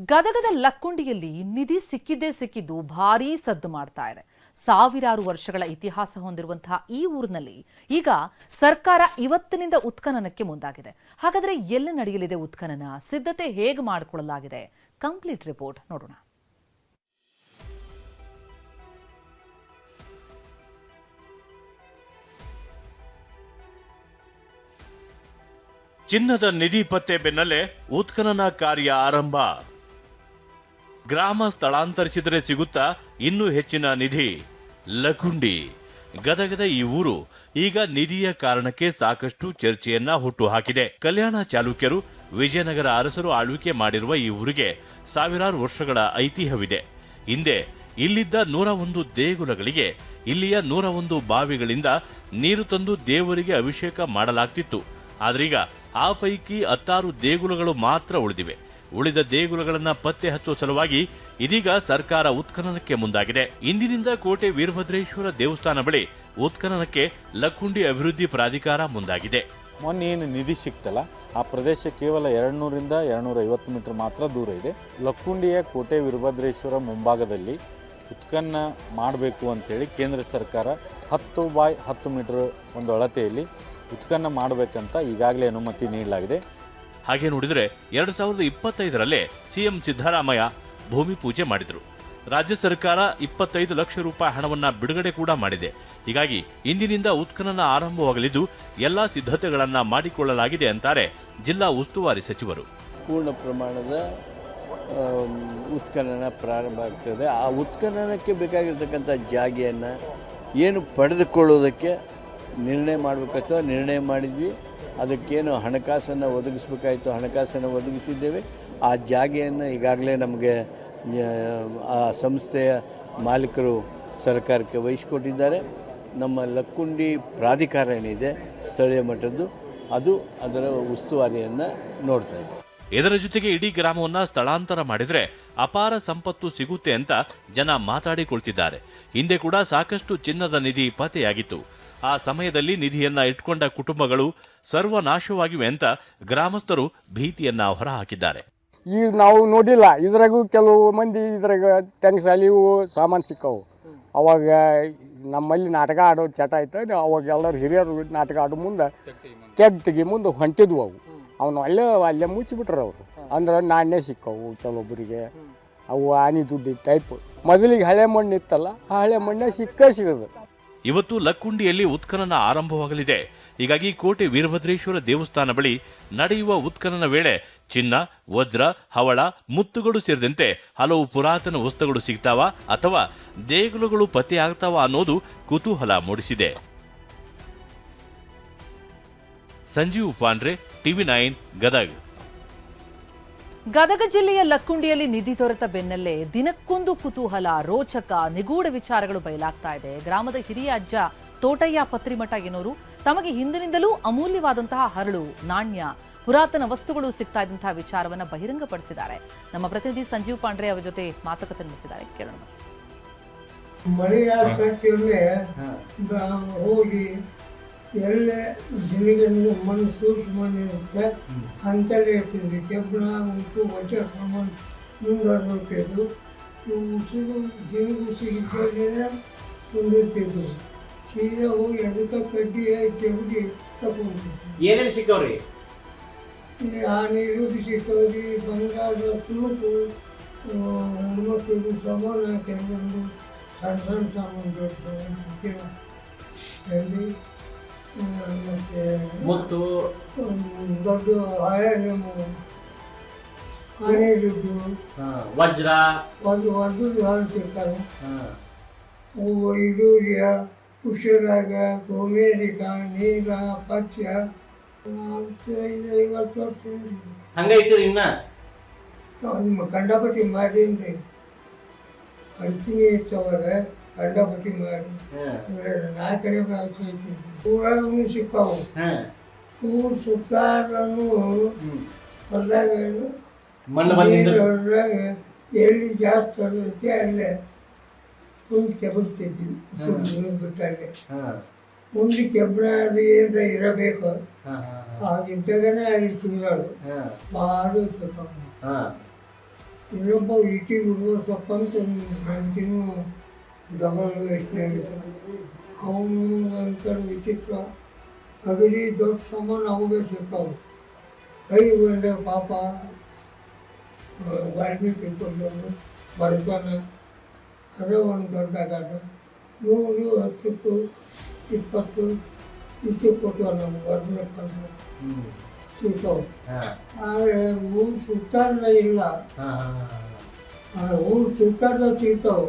ಗದಗದ ಲಕ್ಕುಂಡಿಯಲ್ಲಿ ನಿಧಿ ಸಿಕ್ಕಿದ್ದೇ ಸಿಕ್ಕಿದ್ದು ಭಾರೀ ಸದ್ದು ಮಾಡ್ತಾ ಇದೆ. ಸಾವಿರಾರು ವರ್ಷಗಳ ಇತಿಹಾಸ ಹೊಂದಿರುವಂತಹ ಈ ಊರಿನಲ್ಲಿ ಈಗ ಸರ್ಕಾರ ಇವತ್ತಿನಿಂದ ಉತ್ಖನನಕ್ಕೆ ಮುಂದಾಗಿದೆ. ಹಾಗಾದ್ರೆ ಎಲ್ಲಿ ನಡೆಯಲಿದೆ ಉತ್ಖನನ? ಸಿದ್ಧತೆ ಹೇಗೆ ಮಾಡಿಕೊಳ್ಳಲಾಗಿದೆ? ಕಂಪ್ಲೀಟ್ ರಿಪೋರ್ಟ್ ನೋಡೋಣ. ಚಿನ್ನದ ನಿಧಿ ಪತ್ತೆ ಬೆನ್ನಲ್ಲೇ ಉತ್ಖನನ ಕಾರ್ಯ ಆರಂಭ. ಗ್ರಾಮ ಸ್ಥಳಾಂತರಿಸಿದರೆ ಸಿಗುತ್ತಾ ಇನ್ನೂ ಹೆಚ್ಚಿನ ನಿಧಿ? ಲಕುಂಡಿ. ಗದಗದ ಈ ಊರು ಈಗ ನಿಧಿಯ ಕಾರಣಕ್ಕೆ ಸಾಕಷ್ಟು ಚರ್ಚೆಯನ್ನ ಹುಟ್ಟು ಹಾಕಿದೆ ಕಲ್ಯಾಣ ಚಾಲುಕ್ಯರು ವಿಜಯನಗರ ಅರಸರು ಆಳ್ವಿಕೆ ಮಾಡಿರುವ ಈ ಊರಿಗೆ ಸಾವಿರಾರು ವರ್ಷಗಳ ಐತಿಹ್ಯವಿದೆ. ಹಿಂದೆ ಇಲ್ಲಿದ್ದ ನೂರ ಒಂದು ದೇಗುಲಗಳಿಗೆ, ಇಲ್ಲಿಯ ನೂರ ಒಂದು ಬಾವಿಗಳಿಂದ ನೀರು ತಂದು ದೇವರಿಗೆ ಅಭಿಷೇಕ ಮಾಡಲಾಗ್ತಿತ್ತು. ಆದ್ರೀಗ ಆ ಪೈಕಿ ಹತ್ತಾರು ದೇಗುಲಗಳು ಮಾತ್ರ ಉಳಿದಿವೆ. ಉಳಿದ ದೇಗುಲಗಳನ್ನು ಪತ್ತೆ ಹಚ್ಚುವ ಸಲುವಾಗಿ ಇದೀಗ ಸರ್ಕಾರ ಉತ್ಖನನಕ್ಕೆ ಮುಂದಾಗಿದೆ. ಇಂದಿನಿಂದ ಕೋಟೆ ವೀರಭದ್ರೇಶ್ವರ ದೇವಸ್ಥಾನ ಬಳಿ ಉತ್ಖನನಕ್ಕೆ ಲಕ್ಕುಂಡಿ ಅಭಿವೃದ್ಧಿ ಪ್ರಾಧಿಕಾರ ಮುಂದಾಗಿದೆ. ಮೊನ್ನೆ ಏನು ನಿಧಿ ಸಿಕ್ತಲ್ಲ, ಆ ಪ್ರದೇಶ ಕೇವಲ ಎರಡ್ನೂರಿಂದ ಎರಡುನೂರ ಐವತ್ತು ಮೀಟರ್ ಮಾತ್ರ ದೂರ ಇದೆ. ಲಕ್ಕುಂಡಿಯ ಕೋಟೆ ವೀರಭದ್ರೇಶ್ವರ ಮುಂಭಾಗದಲ್ಲಿ ಉತ್ಖನ್ನ ಮಾಡಬೇಕು ಅಂತೇಳಿ ಕೇಂದ್ರ ಸರ್ಕಾರ ಹತ್ತು ಬಾಯ್ ಹತ್ತು ಮೀಟರ್ ಒಂದು ಅಳತೆಯಲ್ಲಿ ಉತ್ಖನ್ನ ಮಾಡಬೇಕಂತ ಈಗಾಗಲೇ ಅನುಮತಿ ನೀಡಲಾಗಿದೆ. ಹಾಗೆ ನೋಡಿದರೆ ಎರಡು ಸಾವಿರದ ಇಪ್ಪತ್ತೈದರಲ್ಲೇ ಸಿಎಂ ಸಿದ್ದರಾಮಯ್ಯ ಭೂಮಿ ಪೂಜೆ ಮಾಡಿದರು. ರಾಜ್ಯ ಸರ್ಕಾರ ಇಪ್ಪತ್ತೈದು ಲಕ್ಷ ರೂಪಾಯಿ ಹಣವನ್ನು ಬಿಡುಗಡೆ ಕೂಡ ಮಾಡಿದೆ. ಹೀಗಾಗಿ ಇಂದಿನಿಂದ ಉತ್ಖನನ ಆರಂಭವಾಗಲಿದ್ದು ಎಲ್ಲ ಸಿದ್ಧತೆಗಳನ್ನು ಮಾಡಿಕೊಳ್ಳಲಾಗಿದೆ ಅಂತಾರೆ ಜಿಲ್ಲಾ ಉಸ್ತುವಾರಿ ಸಚಿವರು. ಪೂರ್ಣ ಪ್ರಮಾಣದ ಉತ್ಖನನ ಪ್ರಾರಂಭ ಆಗ್ತದೆ. ಆ ಉತ್ಖನನಕ್ಕೆ ಬೇಕಾಗಿರ್ತಕ್ಕಂಥ ಜಾಗೆಯನ್ನು ಏನು ಪಡೆದುಕೊಳ್ಳೋದಕ್ಕೆ ನಿರ್ಣಯ ಮಾಡಬೇಕಾಗ್ತದೆ ನಿರ್ಣಯ ಮಾಡಿದ್ವಿ. ಅದಕ್ಕೇನು ಹಣಕಾಸನ್ನು ಒದಗಿಸಬೇಕಾಯಿತು ಹಣಕಾಸನ್ನು ಒದಗಿಸಿದ್ದೇವೆ. ಆ ಜಾಗೆಯನ್ನು ಈಗಾಗಲೇ ನಮಗೆ ಆ, ಸಂಸ್ಥೆಯ ಮಾಲೀಕರು ಸರ್ಕಾರಕ್ಕೆ ವಹಿಸಿಕೊಟ್ಟಿದ್ದಾರೆ. ನಮ್ಮ ಲಕ್ಕುಂಡಿ ಪ್ರಾಧಿಕಾರ ಏನಿದೆ ಸ್ಥಳೀಯ ಮಟ್ಟದ್ದು ಅದು ಅದರ ಉಸ್ತುವಾರಿಯನ್ನು ನೋಡ್ತಾ ಇದೆ. ಇದರ ಜೊತೆಗೆ ಇಡೀ ಗ್ರಾಮವನ್ನು ಸ್ಥಳಾಂತರ ಮಾಡಿದರೆ ಅಪಾರ ಸಂಪತ್ತು ಸಿಗುತ್ತೆ ಅಂತ ಜನ ಮಾತಾಡಿಕೊಳ್ತಿದ್ದಾರೆ. ಹಿಂದೆ ಕೂಡ ಸಾಕಷ್ಟು ಚಿನ್ನದ ನಿಧಿ ಪತ್ತೆಯಾಗಿತ್ತು. ಆ ಸಮಯದಲ್ಲಿ ನಿಧಿಯನ್ನ ಇಟ್ಕೊಂಡ ಕುಟುಂಬಗಳು ಸರ್ವನಾಶವಾಗಿವೆ ಅಂತ ಗ್ರಾಮಸ್ಥರು ಭೀತಿಯನ್ನ ಹೊರಹಾಕಿದ್ದಾರೆ. ಈಗ ನಾವು ನೋಡಿಲ್ಲ, ಇದ್ರಾಗೂ ಕೆಲವು ಮಂದಿ ಇದ್ರಾಗ ಟೆಂಗ್ಸಾಲಿ ಇವು ಸಾಮಾನು ಸಿಕ್ಕವು. ಅವಾಗ ನಮ್ಮಲ್ಲಿ ನಾಟಕ ಆಡೋ ಚಟ ಆಯ್ತು ಅವಾಗ ಎಲ್ಲರೂ ಹಿರಿಯರು ನಾಟಕ ಆಡೋ ಮುಂದೆ ತೆಗ್ ತೆಗಿ ಮುಂದೆ ಹೊಂಟಿದ್ವು ಅವು. ಅವನು ಅಲ್ಲೇ ಅಲ್ಲೇ ಮುಚ್ಚಿಬಿಟ್ರು ಅವರು. ಅಂದ್ರೆ ನಾಣ್ಯ ಸಿಕ್ಕವು ಕೆಲವೊಬ್ಬರಿಗೆ. ಅವು ಆನಿ ದುಡ್ಡು ಟೈಪ್ ಮೊದಲಿಗೆ ಹಳೆ ಮಣ್ಣು ಇತ್ತಲ್ಲ, ಆ ಹಳೆ ಮಣ್ಣೆ ಸಿಕ್ಕ ಸಿಗೋದು. ಇವತ್ತು ಲಕ್ಕುಂಡಿಯಲ್ಲಿ ಉತ್ಖನನ ಆರಂಭವಾಗಲಿದೆ. ಹೀಗಾಗಿ ಕೋಟೆ ವೀರಭದ್ರೇಶ್ವರ ದೇವಸ್ಥಾನ ಬಳಿ ನಡೆಯುವ ಉತ್ಖನನ ವೇಳೆ ಚಿನ್ನ, ವಜ್ರ, ಹವಳ, ಮುತ್ತುಗಳು ಸೇರಿದಂತೆ ಹಲವು ಪುರಾತನ ವಸ್ತುಗಳು ಸಿಗ್ತಾವ ಅಥವಾ ದೇಗುಲಗಳು ಪತ್ತೆಯಾಗ್ತಾವ ಅನ್ನೋದು ಕುತೂಹಲ ಮೂಡಿಸಿದೆ. Sanjeev Pandre, TV nine Gadag. Gadag ಜಿಲ್ಲೆಯ ಲಕ್ಕುಂಡಿಯಲ್ಲಿ ನಿಧಿ ದೊರೆತ ಬೆನ್ನಲ್ಲೇ ದಿನಕ್ಕೊಂದು ಕುತೂಹಲ ರೋಚಕ ನಿಗೂಢ ವಿಚಾರಗಳು ಬಯಲಾಗ್ತಾ ಇದೆ. ಗ್ರಾಮದ ಹಿರಿಯ ಅಜ್ಜ ತೋಟಯ್ಯ ಪತ್ರಿಮಠ ಎನ್ನುವರು ತಮಗೆ ಹಿಂದಿನಿಂದಲೂ ಅಮೂಲ್ಯವಾದಂತಹ ಹರಳು ನಾಣ್ಯ ಪುರಾತನ ವಸ್ತುಗಳು ಸಿಗ್ತಾ ಇದ್ದಂತಹ ವಿಚಾರವನ್ನ ಬಹಿರಂಗಪಡಿಸಿದ್ದಾರೆ. ನಮ್ಮ ಪ್ರತಿನಿಧಿ ಸಂಜೀವ್ ಪಾಂಡ್ರೆ ಅವರ ಜೊತೆ ಮಾತುಕತೆ ನಡೆಸಿದ್ದಾರೆ. ಕೇಳೋಣ. ಎಲ್ಲೇ ಜಿನಿಗನ್ನು ಮಣ್ಣು ಸೂಕ್ಷ್ಮನಿರುತ್ತೆ ಅಂತಲೇ ಇರ್ತಿದ್ವಿ ಕೆಬ್ಬಣ ಉಂಟು ವಚ ಸಾಮಾನು ಮುಂದುವರೆದಿರ್ತಿದ್ವು ಉಸಿರು ಜಿನಿಗು ಸಿಗಿದ್ರೆ ಕುಂದಿರ್ತಿದ್ವು ಸೀರೆ ಹೋಗಿ ಅದಕ್ಕೆ ಕಡ್ಡಿ ಕೆಬ್ಬಿ ತಗೊಂಡು ಏನೇನು ಸಿಕ್ಕವ್ರಿ ಆ ನೀರು ಸಿಕ್ಕವ್ರಿ ಬಂಗಾರದ ತುಣುಕು ಹೆಣ್ಮಕ್ಳಿಗೂ ಸಾಮಾನು ಕೆಲವೊಂದು ಸಣ್ಣ ಸಣ್ಣ ಸಾಮಾನು ಬರ್ತವೆ ಎಲ್ಲಿ? ಮತ್ತು. ಮುತ್ತು ದೊಡ್ಡ ಹಳೆ ಆನೆ ದುಡ್ಡು ವಜ್ರ. ಒಂದು ಒಂದು ಹಾಲು ಹಾ. ಅವು ಇದೂರಿಯ ಉಸಿರಾಗ ಗೋಮೇರಿಕ ನೀರ ಪಚ್ಯ ಐವತ್ತು ವರ್ಷ. ಹಂಗೈತಿ ಇನ್ನ? ನಿಮ್ಮ ಕಂಡಪಟ್ಟಿ ಮಾಡೀನಿ ಅಡ್ತೀನಿ ಇರ್ತವಾಗ ಬಟ್ಟಿ ಮಾಡಿ. ಹಾ. ನಾಲ್ಕು ಕಡೆ ಆಗ್ತೈತಿ ಊರಾಗೂ ಸಿಕ್ಕಾವು. ಊರು ಸುತ್ತಾರನು ಹೊಲ್ದಾಗ ಹೊಲದಾಗ ಎಲ್ಲಿ ಜಾಸ್ತಿ ಬರ್ತೈತಿ ಅಲ್ಲೇ ಮುಂದೆ ಬಿಟ್ಟಾಗೆ ಹಾ. ಮುಂದೆ ಕೆಬ್ಬಣ ಅದು ಏನರ ಇರಬೇಕು. ಆಗಿದ್ದಾಗನೇ ಅಲ್ಲಿ ಹಾ. ಭಾಳ. ಇನ್ನೊಬ್ಬ ಇಟಿ ಸ್ವಲ್ಪ ಅಂತ ಕಂಟಿನ್ಯೂ ಡಬಲ್ ಅವನಂತರ ವಿಚಿತ್ರ ಅಗದಿ ದೊಡ್ಡ ಸಮ ನಮಗೆ ಸಿಕ್ಕವು. ಕೈ ಬಂದ ಪಾಪ ಬಾಡಿಗೆ ತಿಳ್ಕೊಂಡು ಬಡ್ತಾನೆ ಅದೇ ಒಂದು ದೊಡ್ಡ ಗಾಟ ನೂರು ಹತ್ತಕ್ಕೂ ಇಪ್ಪತ್ತು ಇಷ್ಟು ಕೊಟ್ಟು ನಮ್ಗೆ ಬರ್ಬೇಕಂದ್ರೆ ಸಿಕ್ಕವು. ಆದರೆ ಊರು ಸುತ್ತಾರದ ಇಲ್ಲ. ಊರು ಸುತ್ತಾರದ ಸಿಗ್ತಾವೆ